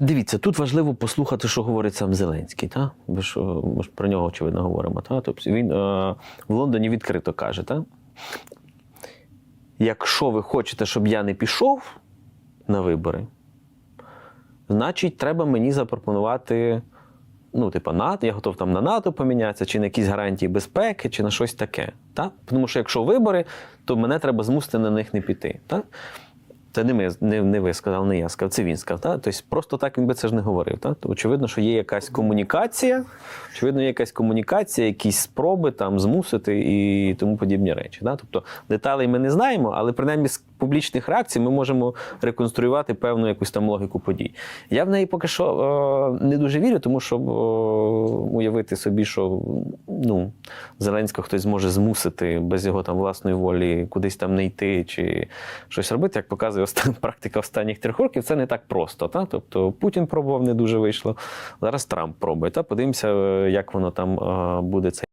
Дивіться, тут важливо послухати, що говорить сам Зеленський. Та? Ми, ж, ми ж про нього, очевидно, говоримо. Та? Тобто він е, в Лондоні відкрито каже: та? якщо ви хочете, щоб я не пішов на вибори, значить, треба мені запропонувати. Ну, типу, НАТО, я готов там на НАТО помінятися, чи на якісь гарантії безпеки, чи на щось таке. Так? Тому що якщо вибори, то мене треба змусити на них не піти. Так? Це не ми, не, не ви сказали, не я сказав, це він сказав. Так? Тобто просто так він би це ж не говорив. То, очевидно, що є якась комунікація, очевидно, є якась комунікація, якісь спроби там змусити і тому подібні речі. Так? Тобто деталей ми не знаємо, але принаймні з публічних реакцій ми можемо реконструювати певну якусь там логіку подій. Я в неї поки що е, не дуже вірю, тому що е, уявити собі, що ну, Зеленського хтось зможе змусити без його там власної волі кудись там не йти чи щось робити, як показує оста- практика останніх трьох років, це не так просто. Та? Тобто Путін пробував, не дуже вийшло. Зараз Трамп пробує. Та? Подивимося, е, як воно там е, буде.